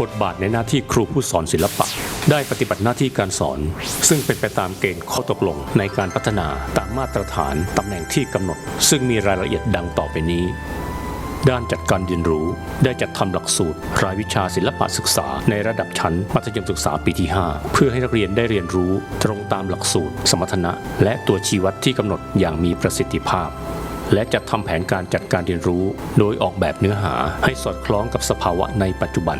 บทบาทในหน้าที่ครูผู้สอนศิลปะ ได้ปฏิบัติหน้าที่การสอน ซึ่งเป็นไปตามเกณฑ์ข้อตกลงในการพัฒนาตามมาตรฐานตำแหน่งที่กำหนด ซึ่งมีรายละเอียดดังต่อไปนี้ ด้านจัดการเรียนรู้ ได้จัดทำหลักสูตร รายวิชาศิลปะศึกษาในระดับชั้นมัธยมศึกษาปีที่ 5 เพื่อให้นักเรียนได้เรียนรู้ตรงตามหลักสูตร สมรรถนะ และตัวชี้วัดที่กำหนดอย่างมีประสิทธิภาพและจัดทำแผนการจัดการเรียนรู้ โดยออกแบบเนื้อหาให้สอดคล้องกับสภาวะในปัจจุบัน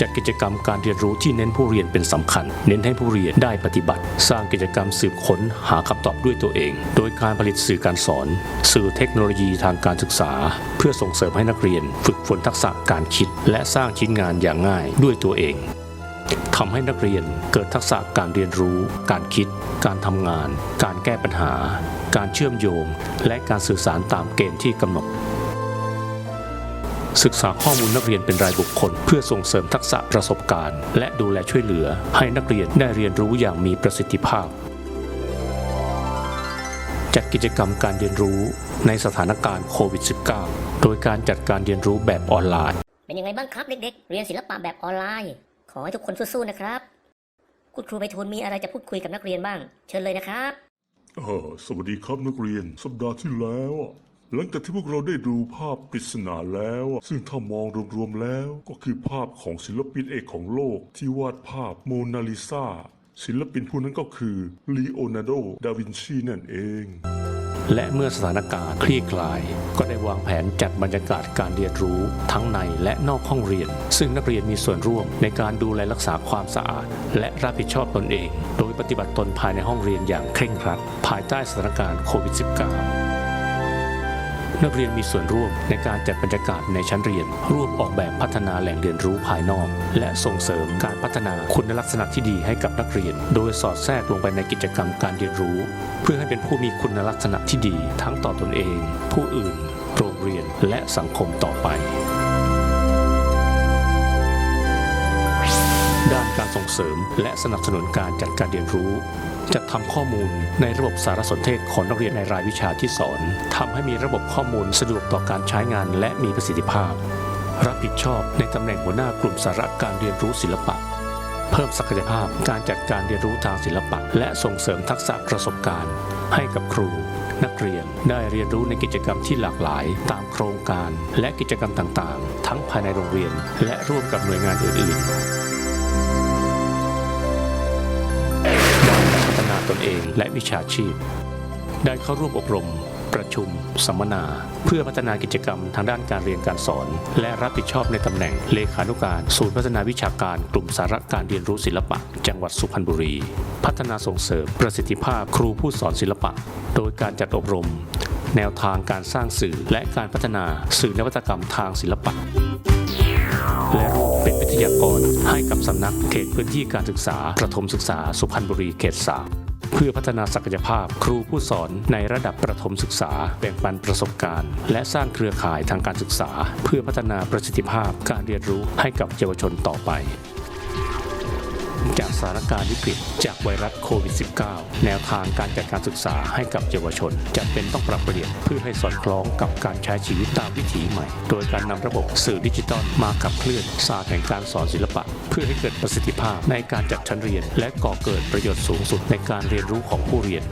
จัดกิจกรรมการเรียนรู้ที่เน้นผู้เรียนเป็นสำคัญ เน้นให้ผู้เรียนได้ปฏิบัติ สร้างกิจกรรมสืบค้นหาคำตอบด้วยตัวเอง โดยการผลิตสื่อการสอน สื่อเทคโนโลยีทางการศึกษา เพื่อส่งเสริมให้นักเรียน ฝึกฝนทักษะการคิด และสร้างชิ้นงานอย่างง่ายด้วยตัวเองทำให้นักเรียนเกิดทักษะการเรียนรู้ การคิด การทำงาน การแก้ปัญหา การเชื่อมโยง และการสื่อสารตามเกณฑ์ที่กำหนด ศึกษาข้อมูลนักเรียนเป็นรายบุคคล เพื่อส่งเสริมทักษะประสบการณ์ และดูแลช่วยเหลือ ให้นักเรียนได้เรียนรู้อย่างมีประสิทธิภาพจัดกิจกรรมการเรียนรู้ในสถานการณ์โควิด -19 โดยการจัดการเรียนรู้แบบออนไลน์ เป็นยังไงบ้างครับเด็กๆ เรียนศิลปะแบบออนไลน์ ขอให้ทุกคนสู้ๆนะครับ คุณครูไปทูลมีอะไรจะพูดคุยกับนักเรียนบ้าง เชิญเลยนะครับเออสวัสดีครับนักเรียน สัปดาห์ที่แล้วอะ หลังจากที่พวกเราได้ดูภาพปริศนาแล้ว ซึ่งถ้ามองรวมๆแล้วก็คือภาพของศิลปินเอกของโลกที่วาดภาพโมนาลิซาศิลปินผู้นั้นก็คือลีโอนาร์โด ดาวินชีนั่นเอง และเมื่อสถานการณ์คลี่คลาย ก็ได้วางแผนจัดบรรยากาศการเรียนรู้ทั้งในและนอกห้องเรียน ซึ่งนักเรียนมีส่วนร่วมในการดูแลรักษาความสะอาด และรับผิดชอบตนเอง โดยปฏิบัติตนภายในห้องเรียนอย่างเคร่งครัด ภายใต้สถานการณ์โควิด -19 นักเรียนมีส่วนร่วมในการจัดบรรยากาศในชั้นเรียน ร่วมออกแบบพัฒนาแหล่งเรียนรู้ภายนอก และส่งเสริมการพัฒนาคุณลักษณะที่ดีให้กับนักเรียน โดยสอดแทรกลงไปในกิจกรรมการเรียนรู้ เพื่อให้เป็นผู้มีคุณลักษณะที่ดี ทั้งต่อตนเอง ผู้อื่น โรงเรียนและสังคมต่อไปด้านการส่งเสริมและสนับสนุนการจัดการเรียนรู้ จัดทำข้อมูลในระบบสารสนเทศของนักเรียนในรายวิชาที่สอนทำให้มีระบบข้อมูลสะดวกต่อการใช้งานและมีประสิทธิภาพ รับผิดชอบในตำแหน่งหัวหน้ากลุ่มสาระการเรียนรู้ศิลปะ เพิ่มศักยภาพการจัดการเรียนรู้ทางศิลปะ และส่งเสริมทักษะประสบการณ์ ให้กับครู นักเรียนได้เรียนรู้ในกิจกรรมที่หลากหลาย ตามโครงการ และกิจกรรมต่างๆ ทั้งภายในโรงเรียน และร่วมกับหน่วยงานอื่นๆ เองและวิชาชีพ ได้เข้าร่วมอบรม ประชุม สัมมนา เพื่อพัฒนากิจกรรมทางด้านการเรียนการสอน และรับผิดชอบในตำแหน่งเลขานุการ ศูนย์พัฒนาวิชาการกลุ่มสาระการเรียนรู้ศิลปะ จังหวัดสุพรรณบุรี พัฒนาส่งเสริมประสิทธิภาพครูผู้สอนศิลปะ โดยการจัดอบรม แนวทางการสร้างสื่อและการพัฒนาสื่อนวัตกรรมทางศิลปะ และเป็นวิทยากรให้กับสำนักเขตพื้นที่การศึกษาประถมศึกษาสุพรรณบุรีเขตสาม เพื่อพัฒนาศักยภาพครูผู้สอนในระดับประถมศึกษา แบ่งปันประสบการณ์ และสร้างเครือข่ายทางการศึกษา เพื่อพัฒนาประสิทธิภาพการเรียนรู้ให้กับเยาวชนต่อไป จากสถานการณ์วิกฤตจากไวรัสโควิด -19 แนวทางการจัดการศึกษาให้กับเยาวชนจำเป็นต้องปรับเปลี่ยนเพื่อให้สอดคล้องกับการใช้ชีวิตตามวิถีใหม่ โดยการนำระบบสื่อดิจิตอลมาขับเคลื่อนศาสตร์แห่งการสอนศิลปะ เพื่อให้เกิดประสิทธิภาพในการจัดชั้นเรียน และก่อเกิดประโยชน์สูงสุดในการเรียนรู้ของผู้เรียน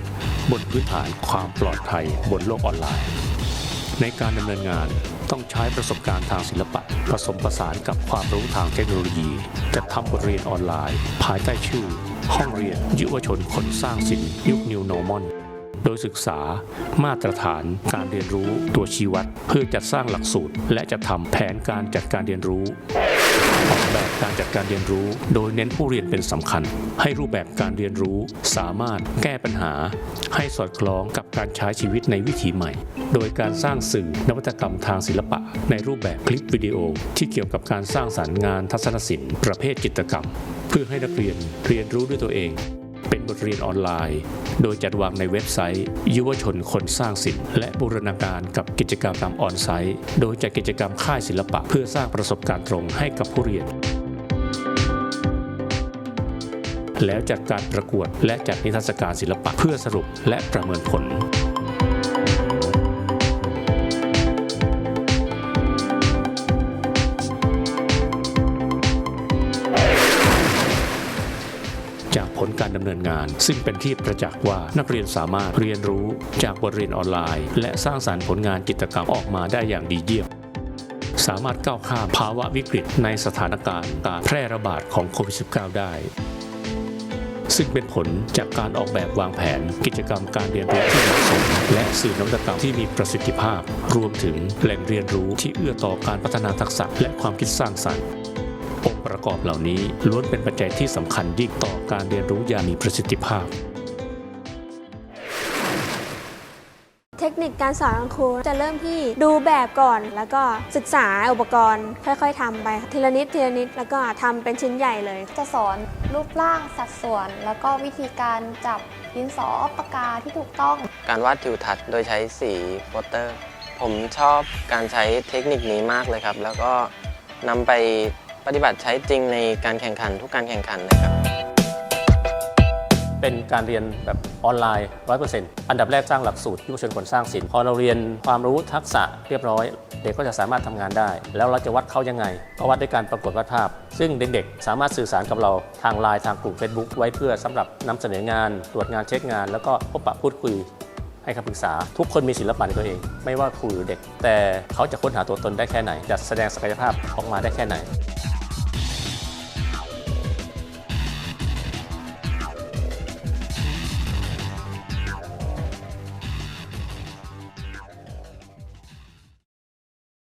บนพื้นฐานความปลอดภัยบนโลกออนไลน์ ในการดำเนินงานต้องใช้ประสบการณ์ทางศิลปะ ผสมผสานกับความรู้ทางเทคโนโลยีจัดทำบทเรียนออนไลน์ ภายใต้ชื่อ ห้องเรียนยุวชนคนสร้างสินยุค New Normal โดยศึกษามาตรฐานการเรียนรู้ตัวชี้วัด เพื่อจัดสร้างหลักสูตร และจะทำแผนการจัดการเรียนรู้ ออกแบบการจัดการเรียนรู้ โดยเน้นผู้เรียนเป็นสำคัญ ให้รูปแบบการเรียนรู้ สามารถแก้ปัญหา ให้สอดคล้องกับการใช้ชีวิตในวิถีใหม่ โดยการสร้างสื่อนวัตกรรมทางศิลปะ ในรูปแบบคลิปวิดีโอ ที่เกี่ยวกับการสร้างสรรค์งานทัศนศิลป์ประเภทจิตรกรรม เพื่อให้นักเรียนเรียนรู้ด้วยตัวเอง ทเรียนออนไลน์ โดยจัดวางในเว็บไซต์ ยุวชนคนสร้างสิทธิ์และบูรณาการกับกิจกรรมตามออนไซต์ โดยจัดกิจกรรมค่ายศิลปะเพื่อสร้างประสบการณ์ตรงให้กับผู้เรียน แล้วจัดการประกวดและจัดนิทรรศการศิลปะเพื่อสรุปและประเมินผล ลการดำเนินงาน ซึ่งเป็นที่ประจักษ์ว่านักเรียนสามารถเรียนรู้จากบทเรียนออนไลน์ และสร้างสารรค์ผลงานจิตรกรรมออกมาได้อย่างดีเยี่ยมสามารถก้าวข้ามภาวะวิกฤตในสถานการณ์การแพร่ระบาดของโควิด -19 ได้ ซึ่งเป็นผลจากการออกแบบวางแผน กิจกรรมการเรียนรู้ที่เหมาะสมและสื่อนวัตกรรมที่มีประสิทธิภาพ รวมถึงแหล่งเรียนรู้ที่เอื้อต่อการพัฒนาทักษะและความคิดสร้างสรรค์ องค์ประกอบเหล่านี้ล้วนเป็นปัจจัยที่สำคัญยิ่งต่อการเรียนรู้อย่างมีประสิทธิภาพ เทคนิคการสอนของครูจะเริ่มที่ดูแบบก่อน แล้วก็ศึกษาอุปกรณ์ ค่อย ๆทำไปทีละนิดทีละนิดแล้วก็ทำเป็นชิ้นใหญ่เลย จะสอนรูปร่างสัดส่วน แล้วก็วิธีการจับดินสอปากกาที่ถูกต้อง การวาดทิวทัศน์โดยใช้สีโฟเตอร์ ผมชอบการใช้เทคนิคนี้มากเลยครับ แล้วก็นำไป ปฏิบัติใช้จริงในการแข่งขันทุกการแข่งขันเลยครับเป็นการเรียนแบบออนไลน์ 100%อันดับแรกสร้างหลักสูตรที่ผู้ชนคนสร้างศิลป์พอเราเรียนความรู้ทักษะเรียบร้อย เด็กก็จะสามารถทำงานได้ แล้วเราจะวัดเขายังไง ก็วัดด้วยการประกวดวาดภาพ ซึ่งเด็กๆ สามารถสื่อสารกับเราทางไลน์ทางกลุ่ม Facebook ไว้เพื่อสำหรับนำเสนองาน ตรวจงานเช็คงาน แล้วก็พบปะพูดคุยให้คำปรึกษา ทุกคนมีศิลปะในตัวเอง ไม่ว่าครูหรือเด็ก แต่เขาจะค้นหาตัวตนได้แค่ไหน จะแสดงศักยภาพออกมาได้แค่ไหน